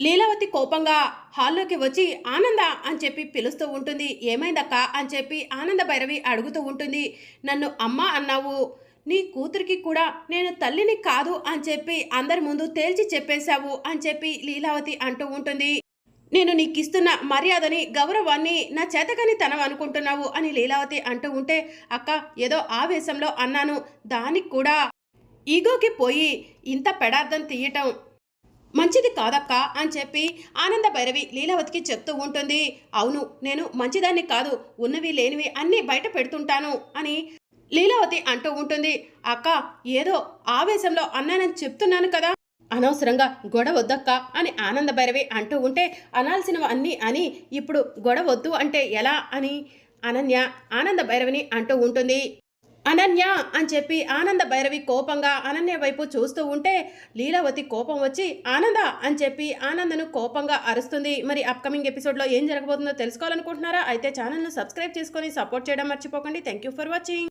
లీలావతి కోపంగా హాల్లోకి వచ్చి ఆనంద అని చెప్పి పిలుస్తూ ఉంటుంది. ఏమైందక్క? అని చెప్పి ఆనంద భైరవి అడుగుతూ ఉంటుంది. నన్ను అమ్మ అన్నావు. నీ కూతురికి కూడా నేను తల్లిని కాదు అని చెప్పి అందరి ముందు తేల్చి చెప్పేశావు అని చెప్పి లీలావతి అంటూ ఉంటుంది. నేను నీకు ఇస్తున్న మర్యాదని గౌరవాన్ని నా చేతకని తనం అనుకుంటున్నావు అని లీలావతి అంటూ ఉంటే అక్క ఏదో ఆవేశంలో అన్నాను. దానికి కూడా ఈగోకి పోయి ఇంత పెడార్థం తీయటం మంచిది కాదక్క అని చెప్పి ఆనంద భైరవి లీలావతికి చెప్తూ ఉంటుంది. అవును నేను మంచిదాన్ని కాదు ఉన్నవి లేనివి అన్నీ బయట పెడుతుంటాను అని లీలావతి అంటూ ఉంటుంది. అక్క ఏదో ఆవేశంలో అన్నానని చెప్తున్నాను కదా. అనవసరంగా గొడవ వద్దక్క అని ఆనంద భైరవి అంటూ ఉంటే అనాల్సినవి అన్నీ అని ఇప్పుడు గొడవ వద్దు అంటే ఎలా అని అనన్య ఆనంద భైరవిని అంటూ ఉంటుంది. అనన్య అని చెప్పి ఆనంద భైరవి కోపంగా అనన్య వైపు చూస్తూ ఉంటే లీలావతి కోపం వచ్చి ఆనంద అని చెప్పి ఆనందను కోపంగా అరుస్తుంది. మరి అప్కమింగ్ ఎపిసోడ్లో ఏం జరగబోతుందో తెలుసుకోవాలనుకుంటున్నారా? అయితే ఛానల్ను సబ్స్క్రైబ్ చేసుకొని సపోర్ట్ చేయడం మర్చిపోకండి. Thank you for watching